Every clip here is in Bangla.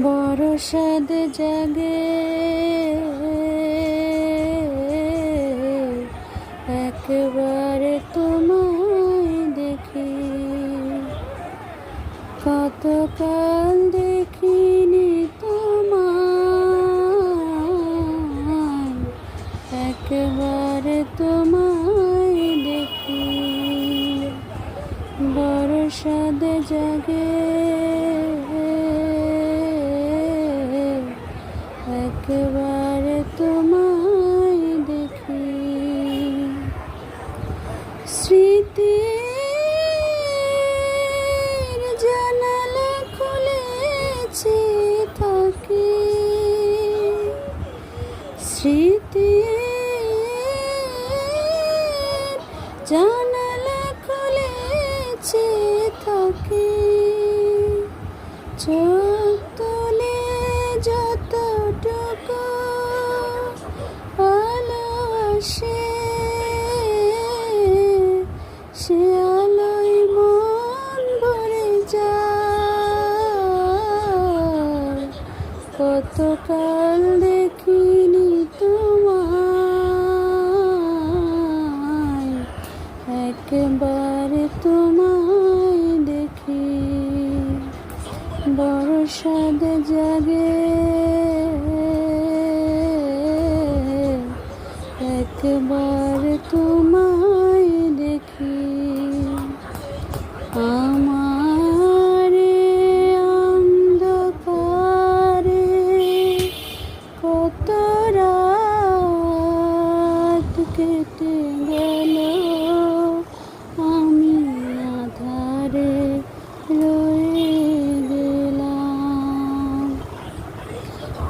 বড় সাদ জাগে। একবারে তোমায় দেখি। কতকাল দেখিনি তোমায়। একবারে তোমায় দেখি। বড় সাদ জাগে। স্মৃতির জানালা খুলেছে থাকে চোখ তুলে যতটুকু আলো তোমায় দেখি। বড় সাদ জাগে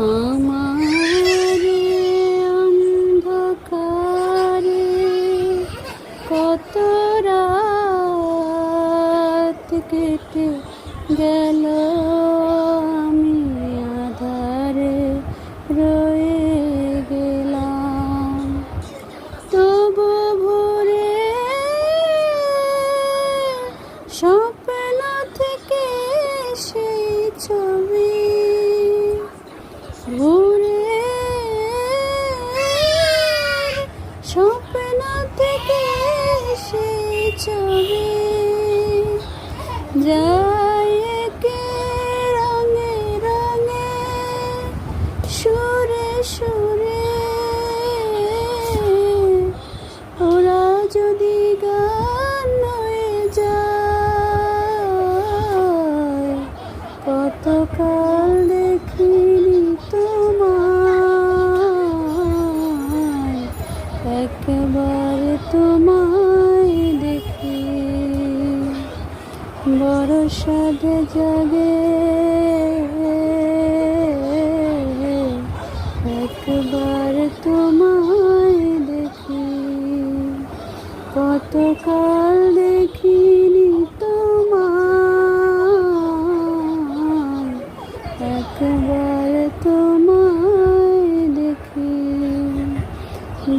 আমার অন্ধকারে কত রাত কেটে গেল? স্বপ্ন থেকে সেই ছবি যায় কে রঙে রঙে, সুরে সুরে। ওরা যদি গান হয়ে যায় কতকাল একবারে তোমায় দেখি। বড় সাদে জাগে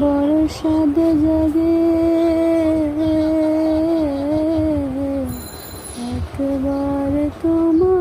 বড় জগে। একবার তোমায়